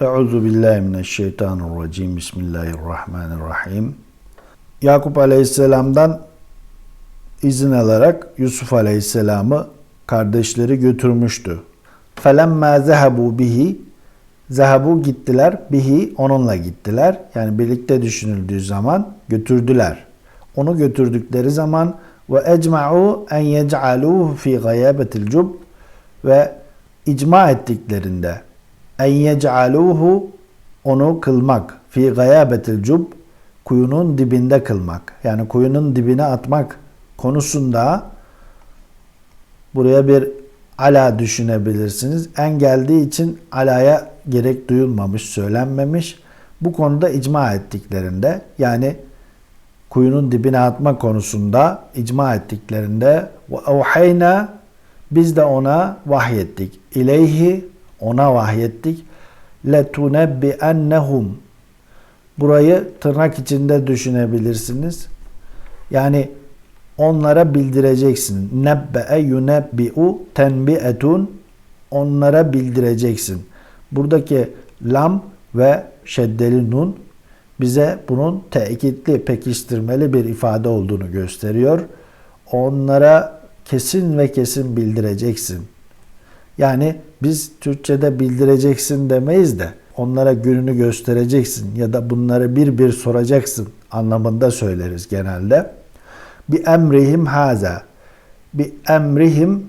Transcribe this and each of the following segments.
Euzu billahi mineşşeytanirracim. Bismillahirrahmanirrahim. Yakup Aleyhisselam'dan izin alarak Yusuf Aleyhisselam'ı kardeşleri götürmüştü. Felemma zehabu bihi zehabu gittiler bihi onunla gittiler. Yani birlikte düşünüldüğü zaman götürdüler. Onu götürdükleri zaman ve ecma'u en yec'aluhu fi gayabetil cub ve icma ettiklerinde en yec'aluhu onu kılmak fi gayabetil cub kuyunun dibinde kılmak. Yani kuyunun dibine atmak konusunda buraya bir ala düşünebilirsiniz. En geldiği için alaya gerek duyulmamış, söylenmemiş. Bu konuda icma ettiklerinde yani kuyunun dibine atma konusunda icma ettiklerinde ve evhayna biz de ona vahyettik. İleyhi ona vahyettik. Letunebbi ennehum Burayı tırnak içinde düşünebilirsiniz. Yani onlara bildireceksin. Nebbe'e yunebbi'u tenbi'etun onlara bildireceksin. Buradaki lam ve şeddeli nun bize bunun tekitli, pekiştirmeli bir ifade olduğunu gösteriyor. Onlara kesin ve kesin bildireceksin. Yani biz Türkçe'de bildireceksin demeyiz de onlara gününü göstereceksin ya da bunları bir bir soracaksın anlamında söyleriz genelde. Bir emrihim haza. Bir emrihim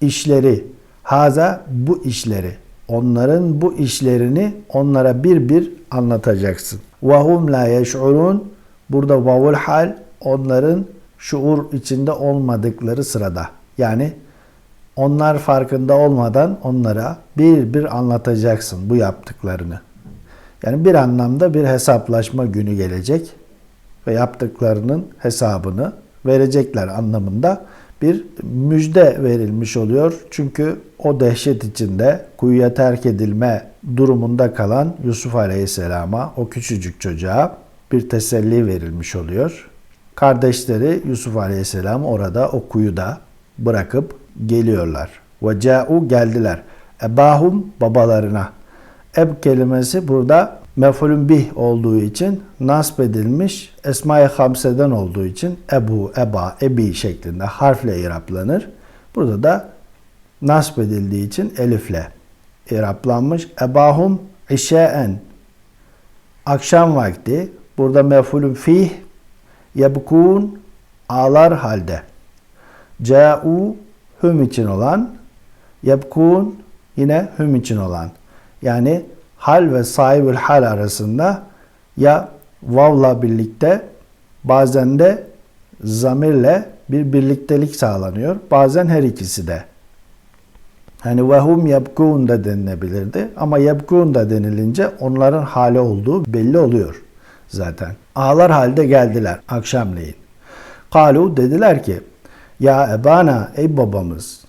işleri. Haza bu işleri. Onların bu işlerini onlara bir bir anlatacaksın. Vahum la yeş'urun. Burada vavul hal onların şuur içinde olmadıkları sırada. Yani onlar farkında olmadan onlara bir bir anlatacaksın bu yaptıklarını. Yani bir anlamda bir hesaplaşma günü gelecek ve yaptıklarının hesabını verecekler anlamında bir müjde verilmiş oluyor. Çünkü o dehşet içinde kuyuya terk edilme durumunda kalan Yusuf Aleyhisselam'a, o küçücük çocuğa bir teselli verilmiş oluyor. Kardeşleri Yusuf Aleyhisselam orada o kuyuda bırakıp geliyorlar. Ve ca'u geldiler. Ebahum babalarına. Eb kelimesi burada mef'ulün bih olduğu için nasb edilmiş. Esma-i Hamse'den olduğu için ebu, eba, ebi şeklinde harfle iraplanır. Burada da nasb edildiği için elifle iraplanmış. Ebahum işe'en akşam vakti burada mef'ulün fih yebkun ağlar halde. Ca'u hüm için olan, yebkun yine hüm için olan. Yani hal ve sahibül hal arasında ya vavla birlikte bazen de zamirle bir birliktelik sağlanıyor. Bazen her ikisi de. Hani vehum yebkun da denilebilirdi ama yebkun da denilince onların hali olduğu belli oluyor zaten. Ağlar halde geldiler akşamleyin. Kalu dediler ki ya ebana ey babamız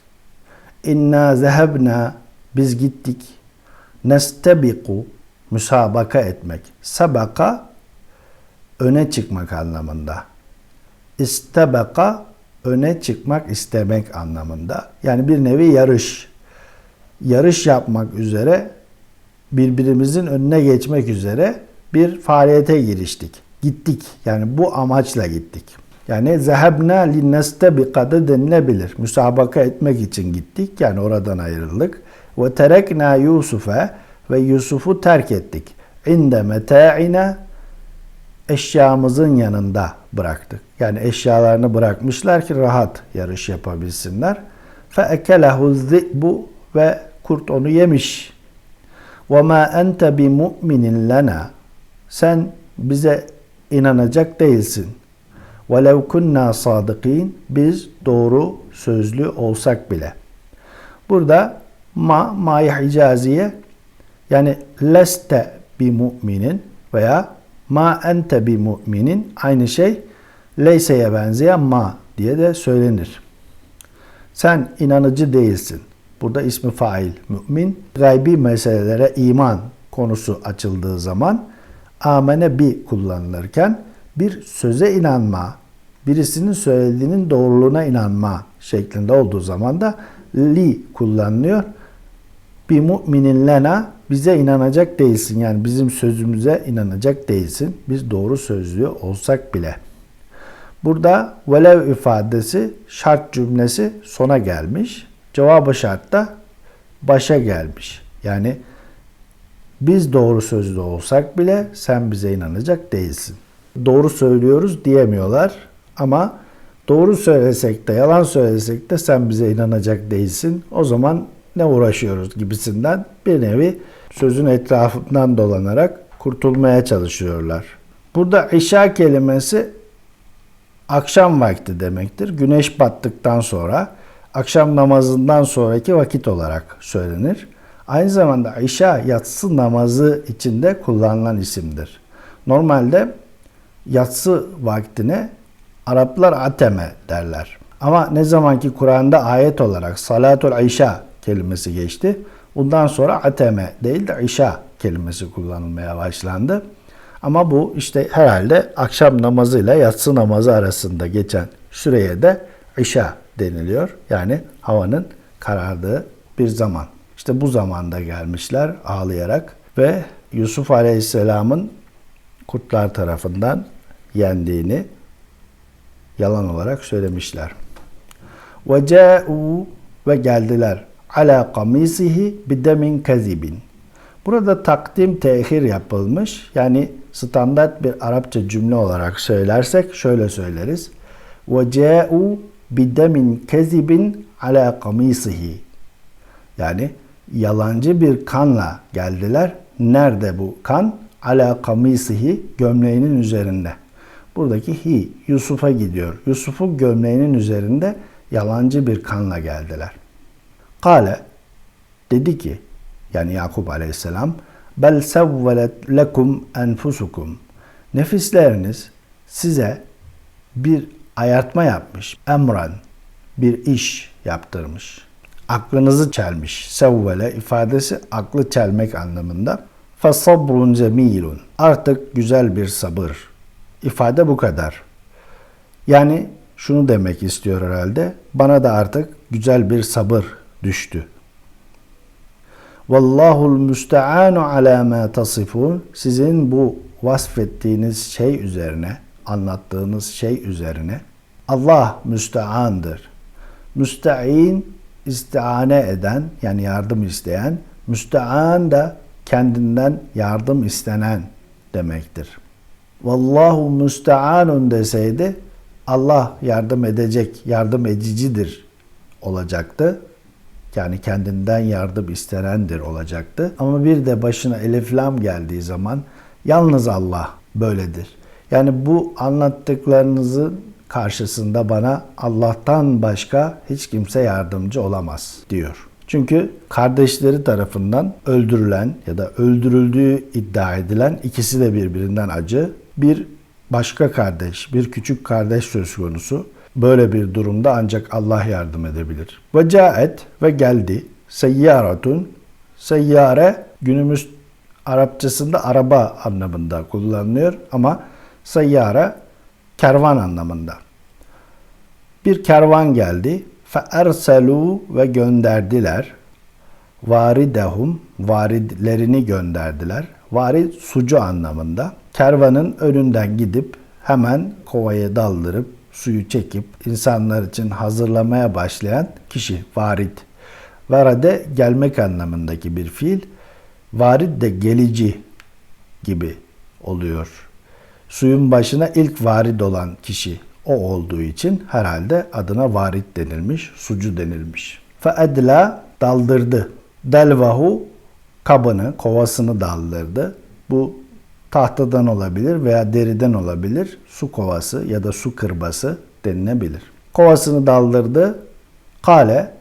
inna zehebna biz gittik nestebiku müsabaka etmek. Sabaka öne çıkmak anlamında. İstebeka öne çıkmak istemek anlamında. Yani bir nevi yarış. Yarış yapmak üzere birbirimizin önüne geçmek üzere bir faaliyete giriştik. Gittik. Yani bu amaçla gittik. Yani zehebna linnestebiqada denilebilir. Müsabaka etmek için gittik. Yani oradan ayrıldık. Ve terekna Yusuf'a ve Yusuf'u terk ettik. İnde meta'ina eşyamızın yanında bıraktık. Yani eşyalarını bırakmışlar ki rahat yarış yapabilsinler. Fe ekelehu zi'bu ve kurt onu yemiş. Ve ma ente bi mu'minin lena. Sen bize inanacak değilsin. وَلَوْ كُنَّا صَادِقِينَ Biz doğru sözlü olsak bile. Burada ma, ma hicaziye yani leste bi müminin veya ma ente bi müminin aynı şey leyseye benzeyen ma diye de söylenir. Sen inanıcı değilsin. Burada ismi fail mümin. Gaybi meselelere iman konusu açıldığı zaman amene bi kullanılırken bir söze inanma, birisinin söylediğinin doğruluğuna inanma şeklinde olduğu zaman da li kullanılıyor. Bir müminin lena bize inanacak değilsin. Yani bizim sözümüze inanacak değilsin. Biz doğru sözlü olsak bile. Burada velev ifadesi şart cümlesi sona gelmiş. Cevabı şart da başa gelmiş. Yani biz doğru sözlü olsak bile sen bize inanacak değilsin. Doğru söylüyoruz diyemiyorlar ama doğru söylesek de yalan söylesek de sen bize inanacak değilsin. O zaman ne uğraşıyoruz gibisinden bir nevi sözün etrafından dolanarak kurtulmaya çalışıyorlar. Burada işa kelimesi akşam vakti demektir. Güneş battıktan sonra akşam namazından sonraki vakit olarak söylenir. Aynı zamanda işa yatsı namazı içinde kullanılan isimdir. Normalde yatsı vaktine Araplar ateme derler. Ama ne zaman ki Kur'an'da ayet olarak salatul işa kelimesi geçti. Bundan sonra ateme değil de işa kelimesi kullanılmaya başlandı. Ama bu işte herhalde akşam namazıyla yatsı namazı arasında geçen süreye de işa deniliyor. Yani havanın karardığı bir zaman. İşte bu zamanda gelmişler ağlayarak ve Yusuf Aleyhisselam'ın kurtlar tarafından yendiğini yalan olarak söylemişler. Ve ca'u ve geldiler ala kamisihi bidemin kazibin. Burada takdim tehir yapılmış. Yani standart bir Arapça cümle olarak söylersek şöyle söyleriz. Ve ca'u bidemin kezibin ala kamisihi. Yani yalancı bir kanla geldiler. Nerede bu kan? Ala kamisihi gömleğinin üzerinde. Buradaki hi Yusuf'a gidiyor. Yusuf'un gömleğinin üzerinde yalancı bir kanla geldiler. Kale dedi ki yani Yakup aleyhisselam bel sevvelet lekum enfusukum nefisleriniz size bir ayartma yapmış. Emran bir iş yaptırmış. Aklınızı çelmiş. Sevvele ifadesi aklı çelmek anlamında. Fasabrun cemilun. Artık güzel bir sabır. İfade bu kadar. Yani şunu demek istiyor herhalde. Bana da artık güzel bir sabır düştü. Vallahul müsteanu ala ma tasifun. Sizin bu vasfettiğiniz şey üzerine, anlattığınız şey üzerine Allah müsteandır. Müstein istiane eden yani yardım isteyen, müstean da kendinden yardım istenen demektir. Vallahu müsteanun deseydi Allah yardım edecek, yardım edicidir olacaktı. Yani kendinden yardım istenendir olacaktı. Ama bir de başına elif lam geldiği zaman yalnız Allah böyledir. Yani bu anlattıklarınızın karşısında bana Allah'tan başka hiç kimse yardımcı olamaz diyor. Çünkü kardeşleri tarafından öldürülen ya da öldürüldüğü iddia edilen ikisi de birbirinden acı. Bir başka kardeş, bir küçük kardeş söz konusu. Böyle bir durumda ancak Allah yardım edebilir. Ve caet ve geldi. Seyyaratun. Seyyare günümüz Arapçasında araba anlamında kullanılıyor ama seyyare kervan anlamında. Bir kervan geldi. Fe erselu ve gönderdiler. Varidehum varidlerini gönderdiler. Varid sucu anlamında. Kervanın önünden gidip hemen kovaya daldırıp suyu çekip insanlar için hazırlamaya başlayan kişi varid. Varade gelmek anlamındaki bir fiil. Varid de gelici gibi oluyor. Suyun başına ilk varid olan kişi o olduğu için herhalde adına varid denilmiş, sucu denilmiş. Fe edla daldırdı. Delvahu kabını, kovasını daldırdı. Bu tahtadan olabilir veya deriden olabilir. Su kovası ya da su kırbası denilebilir. Kovasını daldırdı. Kale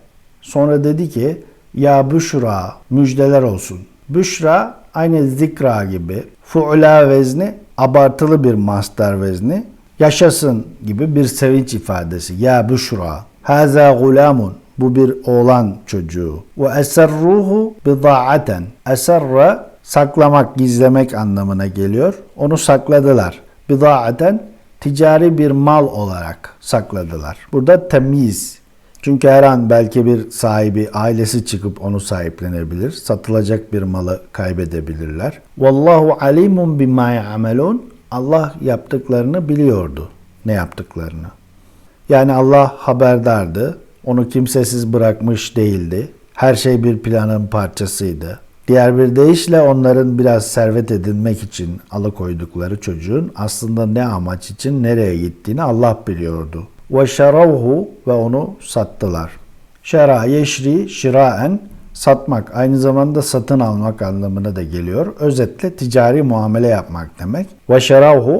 sonra dedi ki ya büşra müjdeler olsun. Büşra aynı zikra gibi fu'la vezni abartılı bir mastar vezni yaşasın gibi bir sevinç ifadesi. Ya büşra haza gulamun bu bir oğlan çocuğu. Ve eserruhu bidaaten. Eserra saklamak, gizlemek anlamına geliyor. Onu sakladılar. Bidaaten ticari bir mal olarak sakladılar. Burada temiz Çünkü her an belki bir sahibi, ailesi çıkıp onu sahiplenebilir. Satılacak bir malı kaybedebilirler. Vallahu alimun bima ya'malun. Allah yaptıklarını biliyordu. Ne yaptıklarını. Yani Allah haberdardı. Onu kimsesiz bırakmış değildi. Her şey bir planın parçasıydı. Diğer bir deyişle onların biraz servet edinmek için alıkoydukları çocuğun aslında ne amaç için nereye gittiğini Allah biliyordu. Ve ve onu sattılar. Şera yeşri şiraen satmak aynı zamanda satın almak anlamına da geliyor. Özetle ticari muamele yapmak demek. Ve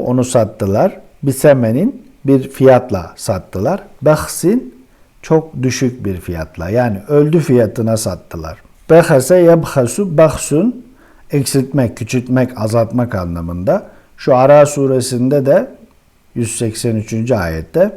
onu sattılar. Bisemenin bir fiyatla sattılar. Bahsin çok düşük bir fiyatla yani öldü fiyatına sattılar. Behase yebhasu bahsun eksiltmek, küçültmek, azaltmak anlamında. Şu Ara suresinde de 183. ayette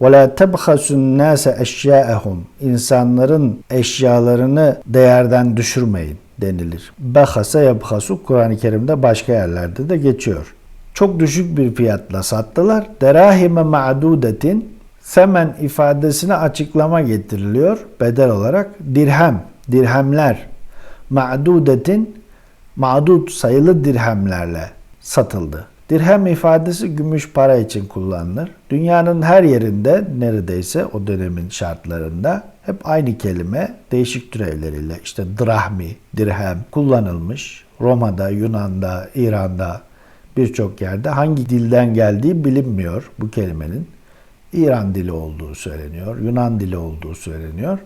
وَلَا تَبْخَسُ النَّاسَ اَشْيَاءَهُمْ İnsanların eşyalarını değerden düşürmeyin denilir. Behase yebhasu Kur'an-ı Kerim'de başka yerlerde de geçiyor. Çok düşük bir fiyatla sattılar. Derahime ma'dudetin semen ifadesine açıklama getiriliyor bedel olarak. Dirhem, dirhemler. Ma'dudetin ma'dud sayılı dirhemlerle satıldı. Dirhem ifadesi gümüş para için kullanılır. Dünyanın her yerinde neredeyse o dönemin şartlarında hep aynı kelime değişik türevleriyle işte drahmi, dirhem kullanılmış. Roma'da, Yunan'da, İran'da birçok yerde hangi dilden geldiği bilinmiyor bu kelimenin. İran dili olduğu söyleniyor, Yunan dili olduğu söyleniyor.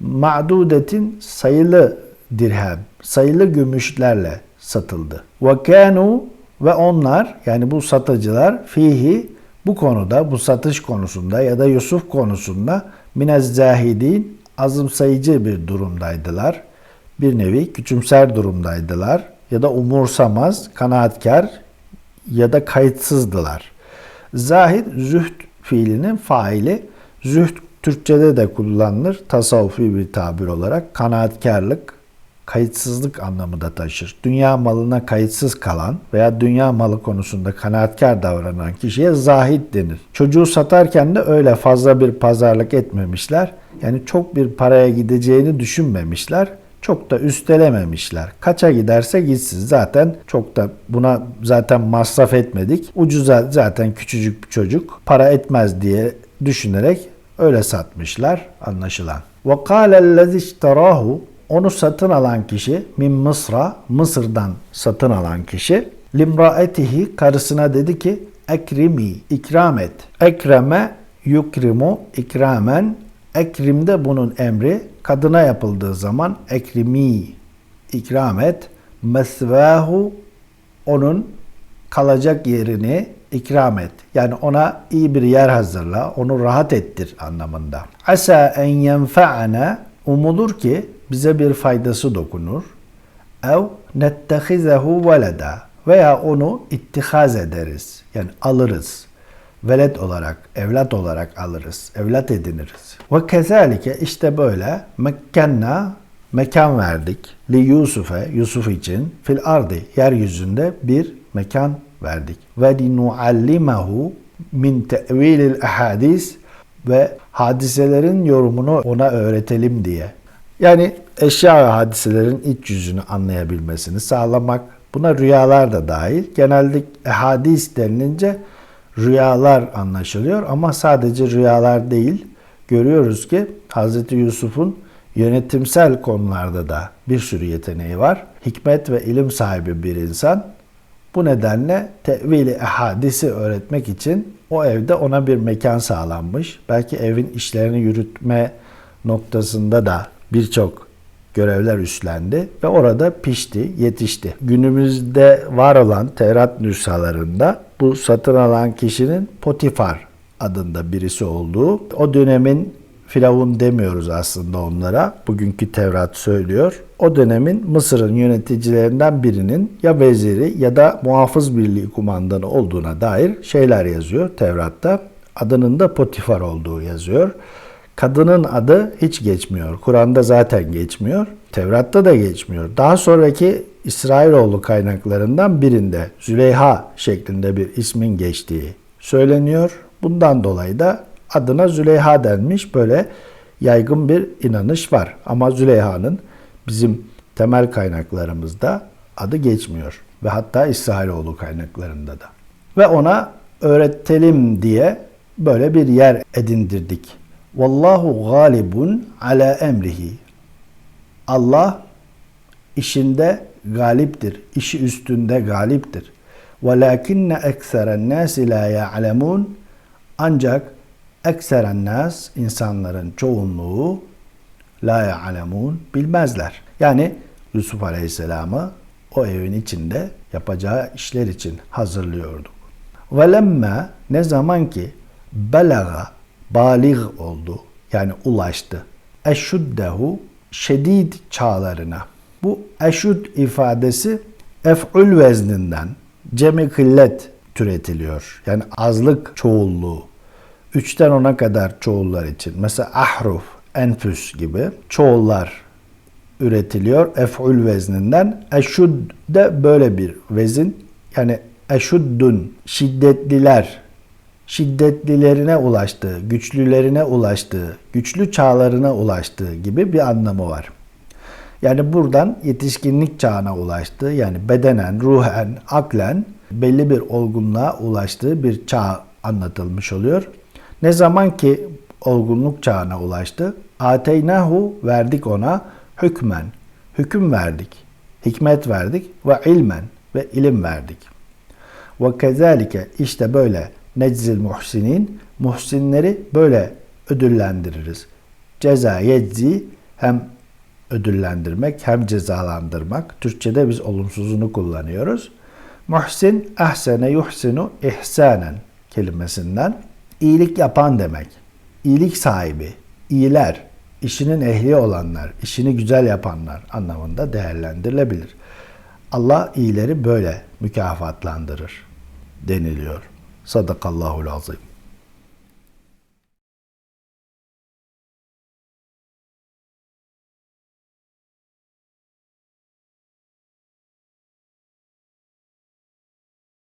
Ma'dudetin sayılı dirhem, sayılı gümüşlerle satıldı. Ve kanu ve onlar yani bu satıcılar fihi bu konuda, bu satış konusunda ya da Yusuf konusunda minez zahidin azımsayıcı bir durumdaydılar. Bir nevi küçümser durumdaydılar ya da umursamaz, kanaatkar ya da kayıtsızdılar. Zahid zühd fiilinin faili. Zühd Türkçede de kullanılır. Tasavvufi bir tabir olarak kanaatkarlık, kayıtsızlık anlamı da taşır. Dünya malına kayıtsız kalan veya dünya malı konusunda kanaatkar davranan kişiye zahid denir. Çocuğu satarken de öyle fazla bir pazarlık etmemişler. Yani çok bir paraya gideceğini düşünmemişler. Çok da üstelememişler. Kaça giderse gitsin. Zaten çok da buna zaten masraf etmedik. Ucuza zaten küçücük bir çocuk para etmez diye düşünerek öyle satmışlar anlaşılan. Ve kâlellezî işterâhu onu satın alan kişi min Mısır'a Mısır'dan satın alan kişi limraetihi karısına dedi ki ekrimi ikram et. Ekreme yukrimu ikramen ekrimde bunun emri kadına yapıldığı zaman ekrimi ikram et. Mesvahu onun kalacak yerini ikram et. Yani ona iyi bir yer hazırla, onu rahat ettir anlamında. Asa en yenfa'ana umulur ki bize bir faydası dokunur. Ev nettehizehu veleda veya onu ittihaz ederiz. Yani alırız. Veled olarak, evlat olarak alırız. Evlat ediniriz. Ve kezalike işte böyle mekkenna mekan verdik. Li Yusuf'e, Yusuf için fil ardi, yeryüzünde bir mekan verdik. Ve linuallimehu min tevilil ahadis ve hadiselerin yorumunu ona öğretelim diye. Yani eşya ve hadiselerin iç yüzünü anlayabilmesini sağlamak. Buna rüyalar da dahil. Genelde hadis denilince rüyalar anlaşılıyor ama sadece rüyalar değil. Görüyoruz ki Hz. Yusuf'un yönetimsel konularda da bir sürü yeteneği var. Hikmet ve ilim sahibi bir insan. Bu nedenle tevili hadisi öğretmek için o evde ona bir mekan sağlanmış. Belki evin işlerini yürütme noktasında da birçok görevler üstlendi ve orada pişti, yetişti. Günümüzde var olan Tevrat nüshalarında bu satın alan kişinin Potifar adında birisi olduğu, o dönemin Firavun demiyoruz aslında onlara. Bugünkü Tevrat söylüyor. O dönemin Mısır'ın yöneticilerinden birinin ya veziri ya da muhafız birliği kumandanı olduğuna dair şeyler yazıyor Tevrat'ta. Adının da Potifar olduğu yazıyor. Kadının adı hiç geçmiyor. Kur'an'da zaten geçmiyor. Tevrat'ta da geçmiyor. Daha sonraki İsrailoğlu kaynaklarından birinde Züleyha şeklinde bir ismin geçtiği söyleniyor. Bundan dolayı da adına Züleyha denmiş. Böyle yaygın bir inanış var. Ama Züleyha'nın bizim temel kaynaklarımızda adı geçmiyor. Ve hatta İsrailoğlu kaynaklarında da. Ve ona öğretelim diye böyle bir yer edindirdik. Vallahu galibun ala emrihi. Allah işinde galiptir. işi üstünde galiptir. Velakinne ekseren nasi la ya'lemun. Ancak ekseren nas insanların çoğunluğu la ya'lemun bilmezler. Yani Yusuf Aleyhisselam'ı o evin içinde yapacağı işler için hazırlıyorduk. Ve lemme ne zaman ki belaga balik oldu yani ulaştı. Eşuddehu şedid çağlarına. Bu eşud ifadesi ef'ül vezninden cemi kıllet türetiliyor. Yani azlık çoğulluğu. Üçten ona kadar çoğullar için. Mesela ahruf, enfüs gibi çoğullar üretiliyor ef'ül vezninden. Eşud de böyle bir vezin. Yani eşuddun, şiddetliler, şiddetlilerine ulaştığı, güçlülerine ulaştığı, güçlü çağlarına ulaştığı gibi bir anlamı var. Yani buradan yetişkinlik çağına ulaştığı, yani bedenen, ruhen, aklen belli bir olgunluğa ulaştığı bir çağ anlatılmış oluyor. Ne zaman ki olgunluk çağına ulaştı, ateynahu verdik ona hükmen, hüküm verdik, hikmet verdik ve ilmen ve ilim verdik. Ve kezalike işte böyle neczil muhsinin muhsinleri böyle ödüllendiririz. Ceza yeczi hem ödüllendirmek hem cezalandırmak. Türkçede biz olumsuzunu kullanıyoruz. Muhsin ahsene yuhsinu ihsanen kelimesinden iyilik yapan demek. İyilik sahibi, iyiler, işinin ehli olanlar, işini güzel yapanlar anlamında değerlendirilebilir. Allah iyileri böyle mükafatlandırır deniliyor. صدق الله العظيم.